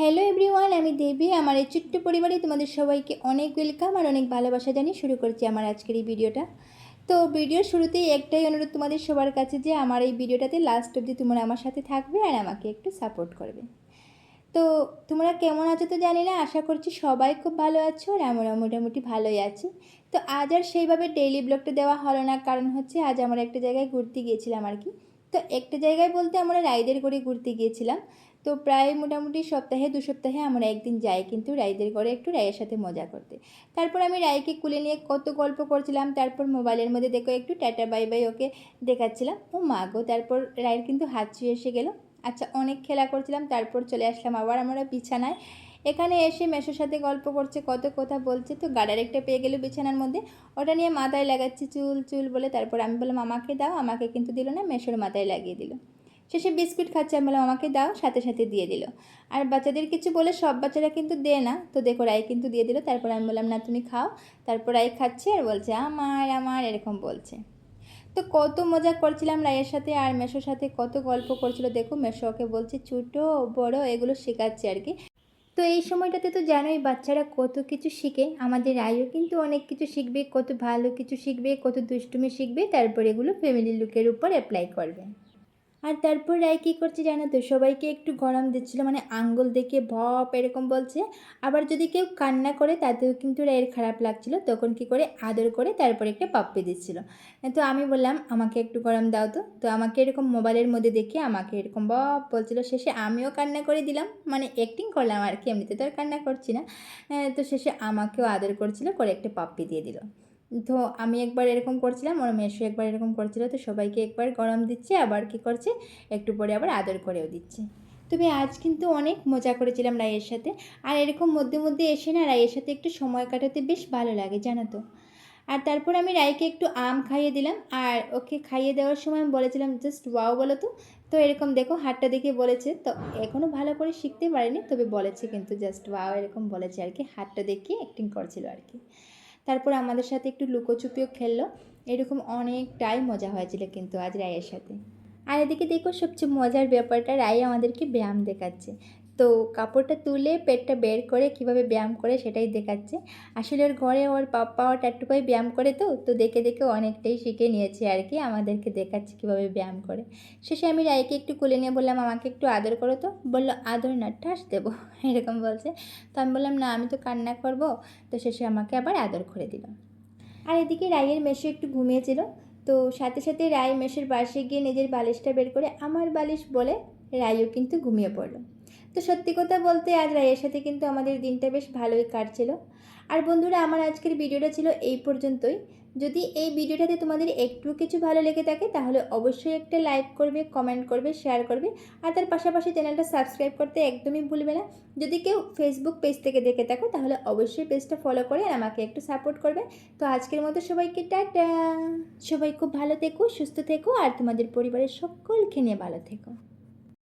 Hello everyone আমি দেবী। আমার এই ছোট্ট পরিবারে তোমাদের সবাইকে অনেক ওয়েলকাম আর অনেক ভালোবাসা জানিয়ে শুরু করছি আমার আজকের এই ভিডিওটা। তো ভিডিওর শুরুতেই একটাই অনুরোধ তোমাদের সবার কাছে যে আমার এই ভিডিওটাতে লাস্ট অবধি তোমরা আমার সাথে থাকবে আর আমাকে একটু সাপোর্ট করবে। তো তোমরা কেমন আছো তো জানি না, আশা করছি সবাই খুব ভালো আছো আর আমরা মোটামুটি ভালোই আছি। তো আজ আর সেইভাবে ডেইলি ব্লগটা দেওয়া হলো না, কারণ হচ্ছে আজ আমরা একটা জায়গায় ঘুরতে গিয়েছিলাম আর কি। তো একটা জায়গায় বলতে আমরা রাইদের করে ঘুরতে গিয়েছিলাম। তো প্রায় মোটামুটি সপ্তাহে, দু সপ্তাহে আমরা একদিন যাই কিন্তু রাইদের ঘরে একটু রায়ের সাথে মজা করতে। তারপর আমি রায়কে কুলে নিয়ে কত গল্প করছিলাম, তারপর মোবাইলের মধ্যে দেখো একটু টাটা, বাই বাই ওকে দেখাচ্ছিলাম। ও মা গো, তারপর রায়ের কিন্তু হাত ছুঁয়ে এসে গেল। আচ্ছা অনেক খেলা করছিলাম, তারপর চলে আসলাম আবার আমরা বিছানায়। এখানে এসে মেশোর সাথে গল্প করছে, কত কথা বলছে। তো গাডার একটা পেয়ে গেল বিছানার মধ্যে। ওটা নিয়ে মাথায় লাগাচ্ছি চুল চুল বলে। তারপর আমি বললাম, আমাকে দাও, আমাকে কিন্তু দিল না। মেশোর মাথায় লাগিয়ে দিল। শেষে বিস্কুট খাচ্ছে, আমি বললাম, আমাকে দাও। সাথে সাথে দিয়ে দিল। আর বাচ্চাদের কিছু বলে সব বাচ্চারা কিন্তু দেয় না। তো দেখো, রায় কিন্তু দিয়ে দিল। তারপর আমি বললাম, না, তুমি খাও। তারপর রায় খাচ্ছে আর বলছে, আমার আমার, এরকম বলছে। তো কত মজা করছিলাম রায়ের সাথে আর মেশোর সাথে। কত গল্প করছিল। দেখো মেশো ওকে বলছে, ছোটো, বড়, এগুলো শেখাচ্ছে আর কি। তো এই সময়টাতে তো জানোই বাচ্চারা কত কিছু শিখে, আমাদের রায়ও কিন্তু অনেক কিছু শিখবে, কত ভালো কিছু শিখবে, কত দুষ্টুমি শিখবে, তারপর এগুলো ফ্যামিলি লুকের উপর অ্যাপ্লাই করবে। আর তারপর রায় কী করছে জানো তো? সবাইকে একটু গরম দিচ্ছিল মানে আঙ্গুল দেখে ভপ এরকম বলছে। আবার যদি কেউ কান্না করে, তাতেও কিন্তু রায়ের খারাপ লাগছিল। তখন কি করে? আদর করে তারপর একটা পাপ্পি দিচ্ছিল। তো আমি বললাম, আমাকে একটু গরম দাও তো। তো আমাকে এরকম মোবাইলের মধ্যে দেখে আমাকে এরকম বপ বলছিল। শেষে আমিও কান্না করে দিলাম মানে অ্যাক্টিং করলাম আর কি, এমনিতে তো আর কান্না করছি না। তো শেষে আমাকেও আদর করছিল, করে একটা পাপ্পি দিয়ে দিল। তো আমি একবার এরকম করছিলাম, ওর মেশো একবার এরকম করছিল, তো সবাইকে একবার গরম দিচ্ছে, আবার কি করছে, একটু পরে আবার আদর করেও দিচ্ছে। তবে আজ কিন্তু অনেক মজা করেছিলাম রায়ের সাথে। আর এরকম মধ্যে মধ্যে এসে না রায়ের সাথে একটু সময় কাটাতে বেশ ভালো লাগে, জানো তো। আর তারপর আমি রায়কে একটু আম খাইয়ে দিলাম, আর ওকে খাইয়ে দেওয়ার সময় আমি বলেছিলাম, জাস্ট ওয়াও বলো তো। তো এরকম দেখো, হাতটা দেখে বলেছে। তো এখনও ভালো করে শিখতে পারিনি, তবে বলেছে কিন্তু, জাস্ট ওয়াও, এরকম বলেছে আর কি, হাতটা দেখে অ্যাক্টিং করছিল আর কি। তারপর আমাদের সাথে একটু লুকোচুপিও খেললো। এরকম অনেকটাই মজা হয়েছিল কিন্তু আজ রায়ের সাথে। আর এদিকে দেখো সবচেয়ে মজার ব্যাপারটা, রায় আমাদেরকে ব্যায়াম দেখাচ্ছে। তো কাপড়টা তুলে পেটটা বের করে কীভাবে ব্যায়াম করে সেটাই দেখাচ্ছে। আসলে ওর ঘরে ওর পাপ্পা ওর টাট্টুপাই ব্যায়াম করে তো তো দেখে দেখে অনেকটাই শিখে নিয়েছে আর কি আমাদেরকে দেখাচ্ছে কীভাবে ব্যায়াম করে। শেষে আমি রায়কে একটু কুলে নিয়ে বললাম, আমাকে একটু আদর করো তো। বলল, আদর না, ঠাস দেবো। এরকম বলছে। তো আমি বললাম, না, আমি তো কান্না করব। তো শেষে আমাকে আবার আদর করে দিল। আর এদিকে রায়ের মেশো একটু ঘুমিয়েছিল। তো সাথে সাথে রায় মেশের বাসে গিয়ে নিজের বালিশটা বের করে, আমার বালিশ বলে রায়ও কিন্তু ঘুমিয়ে পড়ল। তো সত্যি কথা বলতে আজ রায়ের সাথে কিন্তু আমাদের দিনটা বেশ ভালোই কাটছিল। আর বন্ধুরা, আমার আজকের ভিডিওটা ছিল এই পর্যন্তই। যদি এই ভিডিওটাতে তোমাদের একটু কিছু ভালো লেগে থাকে, তাহলে অবশ্যই একটা লাইক করবে, কমেন্ট করবে, শেয়ার করবে। আর তার পাশাপাশি চ্যানেলটা সাবস্ক্রাইব করতে একদমই ভুলবে না। যদি কেউ ফেসবুক পেজ থেকে দেখে থাকো, তাহলে অবশ্যই পেজটা ফলো করে আমাকে একটু সাপোর্ট করবে। তো আজকের মতো সবাইকে টাটা। সবাই খুব ভালো থেকো, সুস্থ থেকো, আর তোমাদের পরিবারের সকলকে নিয়ে ভালো থেকো।